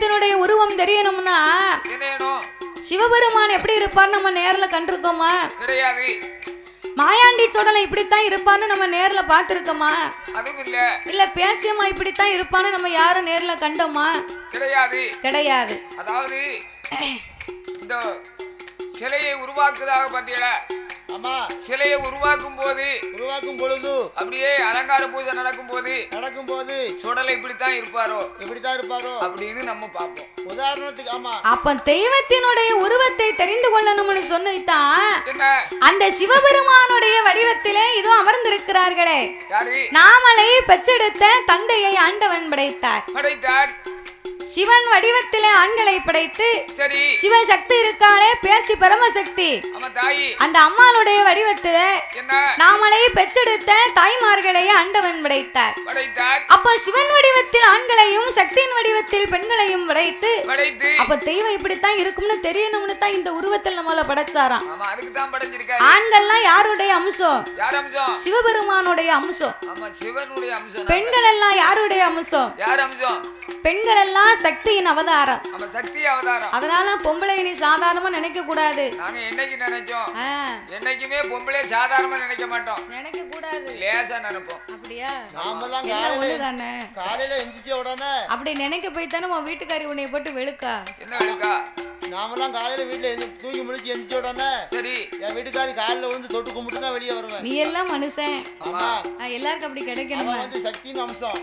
தெய்வத்தினுடைய உருவம் தெரியணும்னா சிவபெருமான் எப்படி இருப்பார் நம்ம நேர்ல கண்டிருக்கோமா? கிடையாது மாயாண்டி சுடலை இப்படித்தான் இருப்பான்னு நம்ம நேர்ல பார்த்திருக்கோமா? அதுவும் இல்ல. இல்ல பேசியம்மா இப்படித்தான் இருப்பான்னு நம்ம யாரும் நேர்ல கண்டோமா? கிடையாது. கிடையாது. அதாவது இந்த சிலையை உருவாக்குதாக பார்த்தீங்களா ஆமா சிலையை உருவாக்கும் போது உருவாக்கும் பொழுது அப்படியே அலங்கார பூஜை நடக்கும் போது நடக்கும் போது சுடலை இப்படித்தான் இருப்பாரோ? இப்படித்தான் இருப்பாரோ? அப்படின்னு நம்ம பார்ப்போம். உதாரணத்துக்கு ஆமா. அப்ப தெய்வத்தினுடைய உருவத்தை தெரிந்து கொள்ளணும்னு சொன்னித்தான் அந்த சிவபெருமானுடைய வடிவத்திலே இதோ அமர்ந்திருக்கிறார்களே. யாரு? நாமளை பெற்றெடுத்த தந்தையை ஆண்டவன் படைத்தார். படைத்தார். சிவன் வடிவத்திலே ஆண்களை படைத்து சரி. சிவசக்தி இருக்காளே பேச்சு பரமசக்தி. ஆமா தாயி. அந்த அம்மாளுடைய வடிவத்திலே நாமளை பெற்றெடுத்த தாய்மார்களை ஆண்டவன் படைத்தார். அப்போ சிவன் வடிவத்தில் ஆண்களையும் சக்தியின் வடிவத்தில் பெண்களையும் படைத்து அப்ப தெய்வம் இப்படித்தான் இருக்கும்னு தெரியணும்னு தான் இந்த உருவத்தில் நம்மள படைச்சாராம். ஆண்கள்லாம் யாருடைய அம்சம்? சிவபெருமானுடைய அம்சம். பெண்கள் எல்லாம் யாருடைய அம்சம்? யார் அம்சம்? பெண்கள் எல்லாம் சக்தியின் அவதாரம். ஆமா சக்தி அவதாரம். அதனால பொம்பளை நீ சாதாரணமா நினைக்க கூடாது. நாங்க என்னைக்கு நினைச்சோம்? என்னைக்குமே பொம்பளை சாதாரணமா நினைக்க மாட்டோம். நினைக்க கூடாது. லேசா நினைப்போம். அப்படியா? நாமெல்லாம் எல்லாம் காலையில எந்திரிச்ச உடனே அப்படி நினைக்க போய் தானே உன் வீட்டுக்காரி உன்னைய போட்டு வெளுக்கா? என்ன வேணுக்கா நாமெல்லாம் காலையில வீட்டுல தூங்கி முழிச்சு எந்திரிச்ச உடனே சரி. என் வீட்டுக்காரி காலையில விழுந்து தொட்டு கும்பிட்டு தான் வெளியே வருவேன். நீ எல்லாம் மனுஷன். ஆமா. எல்லாருக்கும் அப்படி கிடைக்கணுமா? வந்து சக்தியின் அம்சம்.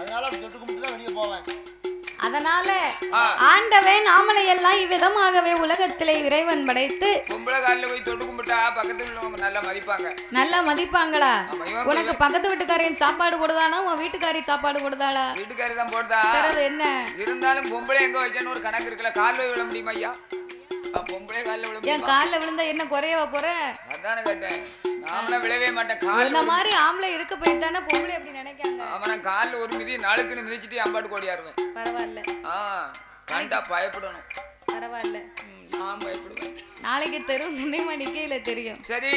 அதனால அப்படி தொட்டு கும்பிட்டு தான் வெளியே போவேன். அதனால. ஆண்டவன் நாமளை எல்லாம் இவ்விதமாகவே உலகத்திலே இறைவன் படைத்து பொம்பளை காலில் போய் தொட்டு கும்பிட்டா பக்கத்துல உள்ளவங்க நல்லா மதிப்பாங்க. நல்லா மதிப்பாங்களா? உனக்கு பக்கத்து வீட்டுக்காரியின் சாப்பாடு கொடுதானா உன் வீட்டுக்காரி சாப்பாடு கொடுதாளா வீட்டுக்காரி தான் போடுதா? என்ன? இருந்தாலும் பொம்பளை எங்க வைக்கணும் ஒரு கணக்கு இருக்குல்ல? காலில் விழ முடியுமா ஐயா? என் காலில் விழுந்தா என்ன குறையவா போற? அதானே கேட்டேன். விழவே மாட்டேன் கால் மாதிரி ஆம்பளை இருக்க போய் தானே பொம்பளை அப்படி நினைக்காங்க. அவனை காலில் ஒரு மிதி நாளுக்குன்னு மிதிச்சிட்டு அம்பாட்டு கோடியாருவேன் பரவாயில்ல. ஆ கண்டா பயப்படணும். பரவாயில்ல. நான் பயப்படுவேன். நாளைக்கு தெரு நினைமா நிக்கையில தெரியும். சரி.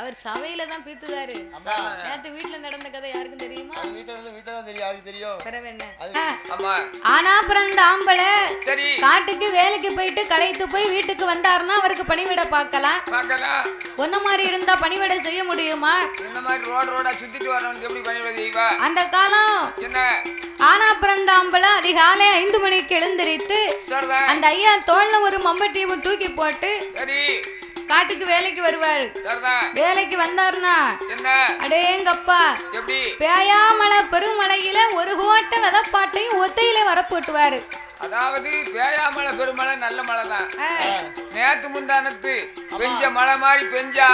அவர் சபையில தான் பீத்துதாரு ஆமா நேத்து வீட்டுல நடந்த கதை யாருக்கும் தெரியுமா? அது வீட்டுல இருந்து வீட்டுல தான் தெரியும். யாருக்கு தெரியும்? பிறவு என்ன? ஆனா பிறந்த ஆம்பளை சரி. காட்டுக்கு வேலைக்கு போயிட்டு களைத்து போய் வீட்டுக்கு வந்தாருன்னா அவருக்கு பணிவிட பார்க்கலாம். பார்க்கலாம். ஒன்ன மாதிரி இருந்தா பணிவிட செய்ய முடியுமா? இந்த மாதிரி ரோடு ரோடா சுத்திட்டு வரவனுக்கு எப்படி பண்ணிவிட செய்வா? அந்த காலம். என்ன? ஆனா பிறந்த ஆம்பளை அதிகாலை ஐந்து மணிக்கு எழுந்திரித்து அந்த ஐயா தோல்ல ஒரு மம்பட்டியை தூக்கி போட்டு சரி. காட்டுக்கு வேலைக்கு வருவாரு. வேலைக்கு வந்தாருன்னா என்ன? அடேங்கப்பா பேயாமலை பெருமலையில ஒரு கோட்டை விதப்பாட்டையும் ஒத்தையில வரப்போட்டுவாரு. அதாவது பேயாமலை பெருமழை நல்ல மழை தான் நேத்து முந்தானத்து பெஞ்ச மழை மாதிரி பெஞ்சா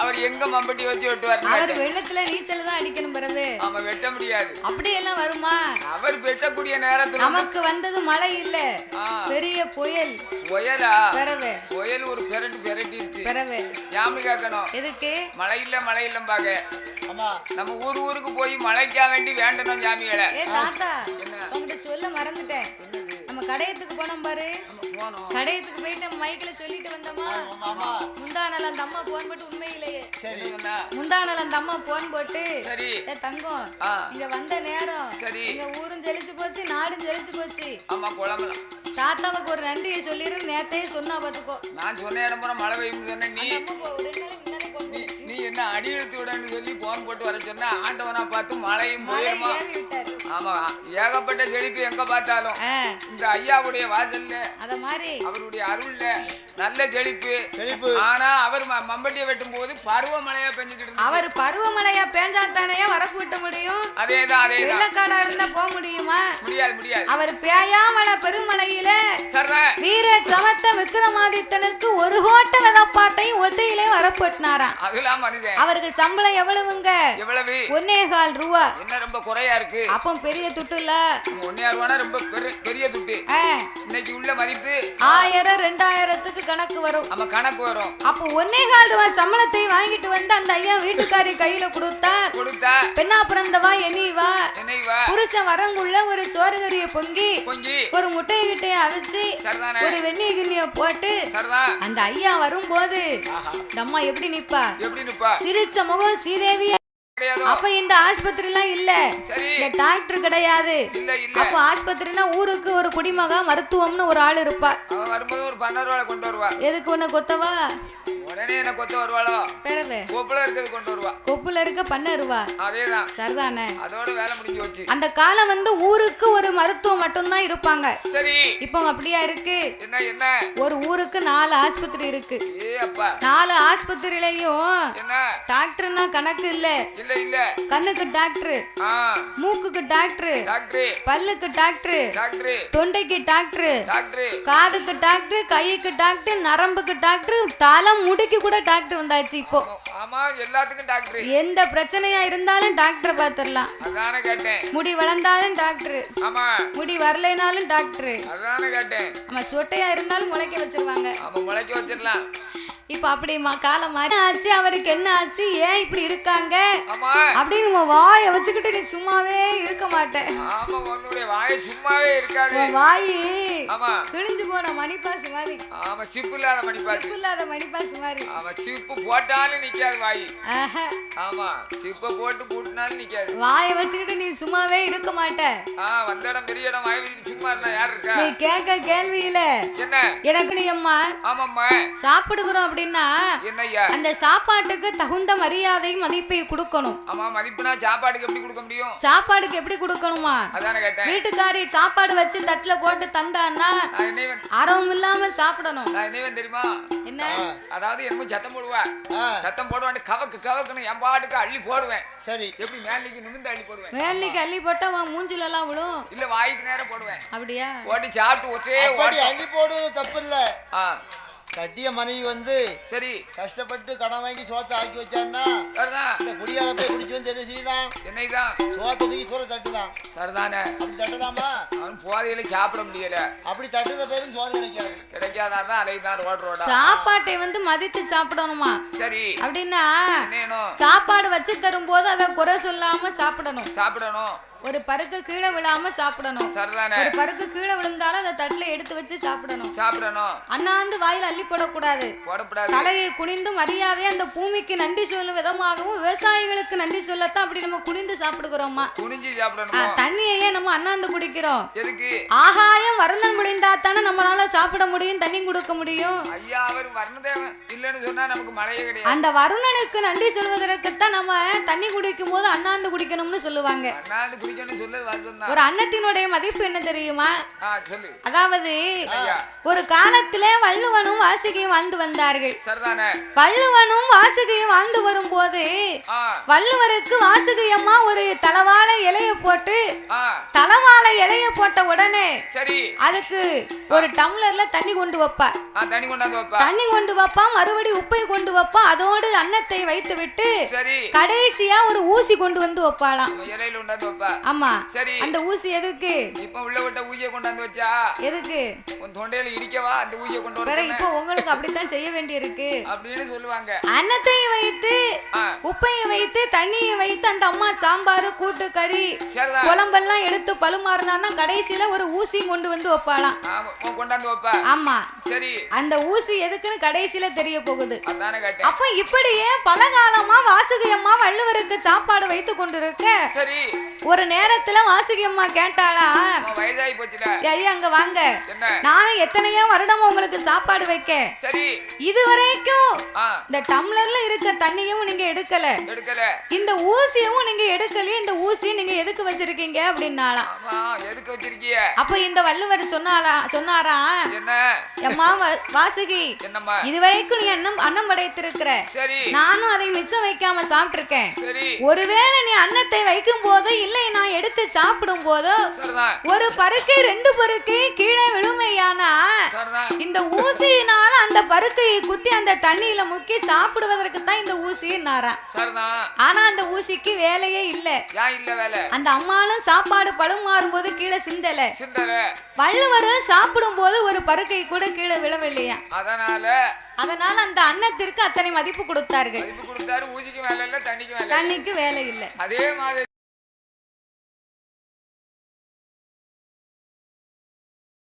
அவர் எங்க மம்பட்டி வச்சு வெட்டுவார் அவர் வெள்ளத்துல நீச்சல் தான் அடிக்கணும் பிறகு. ஆமா வெட்ட முடியாது. அப்படி எல்லாம் வருமா? அவர் வெட்டக்கூடிய நேரத்துல நமக்கு வந்தது மழை இல்ல. பெரிய புயல். புயலா? பிறவு புயல் ஒரு பெரட்டு பெரட்டிருச்சு பிறவு ஞாபகம் கேட்கணும் எதுக்கு? மழை இல்ல மழை இல்லம்பாங்க. நம்ம ஊர் ஊருக்கு போய் மழைக்கா வேண்டி வேண்டணும் சாமிகளை ஏ தாத்தா உங்ககிட்ட சொல்ல மறந்துட்டேன். நம்ம கடையத்துக்கு போனோம் பாரு. நம்ம போனோம். கடையத்துக்கு போயிட்டு நம்ம மைக்ல சொல்லிட்டு வந்தோமா? ஆமா முந்தா நாள் அந்த அம்மா போன் போட்டு உண்மையிலேயே. சரி. என்னதுன்னா? முந்தா நாள் அந்த அம்மா போன் போட்டு சரி. ஏ தங்கம் இங்க வந்த நேரம் சரி. எங்க ஊரும் ஜெலிச்சு போச்சு நாடும் ஜெலிச்சு போச்சு. ஆமா குழம்பலாம் தாத்தாவுக்கு ஒரு நன்றியை சொல்லிரு நேத்தையே சொன்னா பாத்துக்கோ. நான் சொன்ன இடம் மழை பெய்யும்னு சொன்னேன் நீ? என்ன அடி எடுத்து விடன்னு சொல்லி போன் போட்டு வர சொன்னா ஆண்டவனா பார்த்து மழையும் மழை போயிருமா ஆமா ஏகப்பட்ட செழிப்பு எங்க பார்த்தாலும். இந்த ஐயாவுடைய வாசல்ல அத மாதிரி அவருடைய அருள்ல நல்ல செழிப்பு. செழிப்பு. ஆனா அவர் மம்பட்டியை வெட்டும் போது பருவமழையா பெஞ்சுக்கிட்டு அவர் பருவமழையா பேஞ்சா தானே வரப்பு விட்ட முடியும்? அதேதான் வெள்ளக்காடா இருந்தா போக முடியுமா? முடியாது முடியாது. அவர் பேயாமலை பெருமலையில வீர சமத்த விக்ரமாதித்தனுக்கு ஒரு கோட்டை விதப்பாட்டையும் ஒத்தையிலே வரப்போட்டினாராம். அதெல்லாம் மனிதன். அவருக்கு சம்பளம் எவ்வளவுங்க? எவ்வளவு? ஒன்னே கால் ரூபா. என்ன ரொம்ப குறையா இருக்கு? அப்போ பெரிய துட்டு இல்ல ஒன்னே ரூபானா ரொம்ப பெரு- பெரிய துட்டு. இன்னைக்கு உள்ள மதிப்பு? ஆயிரம் ரெண்டாயிரத்துக்கு கணக்கு வரும். நம்ம கணக்கு வரும். அப்போ ஒன்னே கால் ரூபா சம்பளத்தை வாங்கிட்டு வந்து அந்த ஐயா வீட்டுக்காரி கையில கொடுத்தா கொடுத்தா பெண்ணா பிறந்தவா எண்ணிவா நினைவா புருஷன் வரங்குள்ள ஒரு சோறுகறிய பொங்கி கொஞ்சி ஒரு முட்டையை கிட்டைய அவிச்சு ஒரு வெந்நீர் கிண்ணிய போட்டு அந்த ஐயா வரும்போது அம்மா எப்படி நிப்பா? எப்படி நிப்பா? சிரிச்ச முகம் ஸ்ரீதேவியா அப்ப இந்த ஆஸ்பத்திரி எல்லாம் இல்ல இந்த டாக்டர் கிடையாது. அப்ப ஆஸ்பத்திரினா ஊருக்கு ஒரு குடிமகா மருத்துவம்னு ஒரு ஆள் இருப்பா. வரும்போது ஒரு பன்னெண்டு கொண்டு வருவா. எதுக்கு உன்னை கொத்தவா? உடனே என்ன கொத்த வருவாளோ? பிறவு கோப்புல இருக்கிறது கொண்டு வருவா. கொப்புல இருக்க பண்ணருவா அதேதான். சரிதானே? அதோட வேலை முடிஞ்சு போச்சு. அந்த காலம் வந்து ஊருக்கு ஒரு மருத்துவம் மட்டும்தான் இருப்பாங்க. சரி. இப்போ அப்படியா இருக்கு? என்ன என்ன? ஒரு ஊருக்கு நாலு ஆஸ்பத்திரி இருக்கு. நாலு ஆஸ்பத்திரியிலையும் டாக்டர்னா கணக்கு இல்ல. இல்ல இல்ல. கண்ணுக்கு டாக்டர் மூக்குக்கு டாக்டர் டாக்டரு. பல்லுக்கு டாக்டர் டாக்டரு. தொண்டைக்கு டாக்டர் டாக்டரு. காதுக்கு டாக்டர் கைக்கு டாக்டர் நரம்புக்கு டாக்டர் தலை முடிக்கு கூட டாக்டர் வந்தாச்சு இப்போ. ஆமா எல்லாத்துக்கும் டாக்டரு. எந்த பிரச்சனையா இருந்தாலும் டாக்டரை கேட்டேன். முடி வளர்ந்தாலும் டாக்டர். ஆமா. முடி வரலைனாலும் டாக்டர். அதானே கேட்டேன். ஆமா சொட்டையா இருந்தாலும் முளைக்க வச்சிருவாங்க. முளைக்க வச்சிடலாம். இப்போ அப்படிமா காலம் மாறி ஆச்சு அவருக்கு என்ன ஆச்சு ஏன் இப்படி இருக்காங்க? அப்படின்னு உன் வாயை வச்சுக்கிட்டு நீ சும்மாவே இருக்க மாட்டேன். வாயை சும்மாவே இருக்காது. வாய் கிழிஞ்சு போன மணிப்பாசு மாதிரி. ஆமா சிப்பு இல்லாத மணிப்பாக்கு சிப்பு இல்லாத மணிப்பாசு மாதிரி. ஆமா சிப்பு போட்டாலும் நிக்காது வாய். ஆமா சிப்ப போட்டு பூட்டினாலும் நிக்காது. வாயை வச்சுக்கிட்டு நீ சும்மாவே இருக்க மாட்ட ஆ வந்த இடம் பெரிய இடம் வாய் வச்சுட்டு சும்மா இருந்தா யார் இருக்கா? நீ கேட்க கேள்வியில என்ன? எனக்கு நீ அம்மா ஆமாம்மா. சாப்பிடுகிறோம் அப்படின்னா என்னய்யா? அந்த சாப்பாட்டுக்கு தகுந்த மரியாதையும் மதிப்பை கொடுக்கணும். ஆமா மதிப்புனா சாப்பாடுக்கு எப்படி கொடுக்க முடியும்? சாப்பாடுக்கு எப்படி கொடுக்கணுமா? அதானே கேட்டேன். வீட்டுக்காரி சாப்பாடு வச்சு தட்டுல போட்டு தந்தான்னா அறவும் இல்லாம சாப்பிடணும். நான் என்னைவன் தெரியுமா? என்ன? அதாவது என்னமோ சத்தம் போடுவா. ஆ. சத்தம் போடுவான் கவக்கு கவக்குன்னு என் பாட்டுக்கு அள்ளி போடுவேன். சரி. எப்படி மேலிக்கு நிமிந்து அள்ளி போடுவேன்? வேலைக்கு அள்ளி போட்டா உன் மூஞ்சில எல்லாம் விழும். இல்ல வாய்க்கு நேரம் போடுவேன். அப்படியா? ஓட்டி சாப்பிட்டு ஓட்டம். அள்ளி போடுவது தப்பு இல்ல. ஆ. கட்டிய மனைவி வந்து சரி. கஷ்டப்பட்டு கடன் வாங்கி சோத்தை ஆக்கி வச்சான்னா சரிதான் இந்த குடியார போய் குடிச்சு வந்து என்ன செய்யுதான் என்னைதான் சோத்தை தூக்கி சோற தட்டுதான் சரிதானே அப்படி தட்டலாமா? அவன் போதையில சாப்பிட முடியல. அப்படி தட்டுத பேரும் சோறு கிடைக்காது. கிடைக்காதான் அலைதான் ரோட் ரோடா. சாப்பாட்டை வந்து மதித்து சாப்பிடணுமா? சரி. அப்படின்னா சாப்பாடு வச்சு தரும்போது அதை குறை சொல்லாம சாப்பிடணும். சாப்பிடணும். ஒரு பருக்கு கீழே விழாம சாப்பிடணும். சரிதானே? ஒரு பருக்கு கீழே விழுந்தாலும் அதை தட்டுல எடுத்து வச்சு சாப்பிடணும். சாப்பிடணும். அண்ணாந்து வாயில அள்ளி போடக்கூடாது. போடக்கூடாது. தலையை குனிந்து மரியாதையா அந்த பூமிக்கு நன்றி சொல்லும் விதமாகவும் விவசாயிகளுக்கு நன்றி சொல்லத்தான் அப்படி நம்ம குனிந்து சாப்பிடுகிறோமா? குனிஞ்சு சாப்பிடணும்? தண்ணியையே நம்ம அண்ணாந்து குடிக்கிறோம். எதுக்கு? ஆகாயம் வருணன் முடிந்தா தானே நம்மளால சாப்பிட முடியும் தண்ணி கொடுக்க முடியும். ஐயா அவர் வர்ணதேவன் இல்லைன்னு சொன்னா நமக்கு மழையே கிடையாது. அந்த வருணனுக்கு நன்றி சொல்வதற்குத்தான் நம்ம தண்ணி குடிக்கும் போது அண்ணாந்து குடிக்கணும்னு சொல்லுவாங்க. அண்ணாந்து ஒரு அன்னத்தினுடைய மதிப்பு என்ன தெரியுமா? அதாவது ஒரு காலத்திலே வள்ளுவனும் வாசுகியும் வாழ்ந்து வந்தார்கள். வள்ளுவனும் வாசுகியும் வாழ்ந்து வரும்போது ஆ. வள்ளுவருக்கு வாசுகி அம்மா ஒரு தலவாழை இலைய போட்டு தலவாழை இலைய போட்ட உடனே அதுக்கு ஒரு டம்ளர்ல தண்ணி கொண்டு வைப்பா. தண்ணி கொண்டு வைப்பா மறுபடி உப்பை கொண்டு வைப்பா அதோடு அன்னத்தை வைத்து விட்டு கடைசியா ஒரு ஊசி கொண்டு வந்து வைப்பாளாம். ஆமா. சரி. அந்த ஊசி எதுக்கு? இப்ப உள்ள விட்ட ஊசியை கொண்டாந்து வச்சா? எதுக்கு? உன் தொண்டையில இடிக்கவா? அந்த ஊசியை கொண்டு வர இப்போ உங்களுக்கு அப்படித்தான் செய்ய வேண்டியிருக்கு. அப்படின்னு சொல்லுவாங்க. அன்னத்தை வைத்து ஆ. உப்பையை வைத்து தண்ணியை வைத்து அந்த அம்மா சாம்பார் கூட்டு கறி குழம்பெல்லாம் எடுத்து பழுமாறினா கடைசியில ஒரு ஊசி கொண்டு வந்து வைப்பாளாம். கொண்டாந்து வைப்பா. ஆமா. சரி. அந்த ஊசி எதுக்குன்னு கடைசியில தெரிய போகுது. அப்ப இப்படியே பல காலமா வாசுகி அம்மா வள்ளுவருக்கு சாப்பாடு வைத்து கொண்டிருக்க. சரி. ஒரு நேரத்துல வாசுகி அம்மா கேட்டாளா? வயதாகி போச்சுல. ஐயா அங்க வாங்க. நானும் எத்தனையோ வருடம் உங்களுக்கு சாப்பாடு வைக்க. சரி. இது வரைக்கும் இந்த டம்ளர்ல இருக்க தண்ணியும் நீங்க எடுக்கல. எடுக்கல. இந்த ஊசியும் நீங்க எடுக்கலையே இந்த ஊசியை நீங்க எதுக்கு வச்சிருக்கீங்க அப்படின்னாலாம் எதுக்கு வச்சிருக்கிய? அப்ப இந்த வள்ளுவர் சொன்னாலா சொன்னாரா? என்ன? எம்மா வ- வாசுகி இதுவரைக்கும் நீ அன்னம் அன்னம் படைத்திருக்கிற சரி. நானும் அதை மிச்சம் வைக்காம சாப்பிட்டிருக்கேன். சரி. ஒருவேளை நீ அன்னத்தை வைக்கும் போதோ இல்லை நான் எடுத்து சாப்பிடும் போதோ ஒரு பருக்கை ரெண்டு பருக்கை கீழே விழுமையானா இந்த ஊசியினால அந்த பருக்கையை குத்தி அந்த தண்ணியில முக்கி சாப்பிடுவதற்கு தான் இந்த ஊசின்னாராம் சரிதான். ஆனா அந்த ஊசிக்கு வேலையே இல்ல. அந்த அம்மாளும் சாப்பாடு பழுமாறும் போது கீழே சிந்தல. சிந்தல. வள்ளுவரும் சாப்பிடும் போது ஒரு பருக்கை கூட கீழே விழவில்லையா? அதனால அதனால அந்த அன்னத்திற்கு அத்தனை மதிப்பு கொடுத்தார்கள். மதிப்பு கொடுத்தாரு ஊசிக்கு வேலை இல்ல தண்ணிக்கு வேலை இல்ல. தண்ணிக்கு வேலை இல்லை. அதே மாதிரி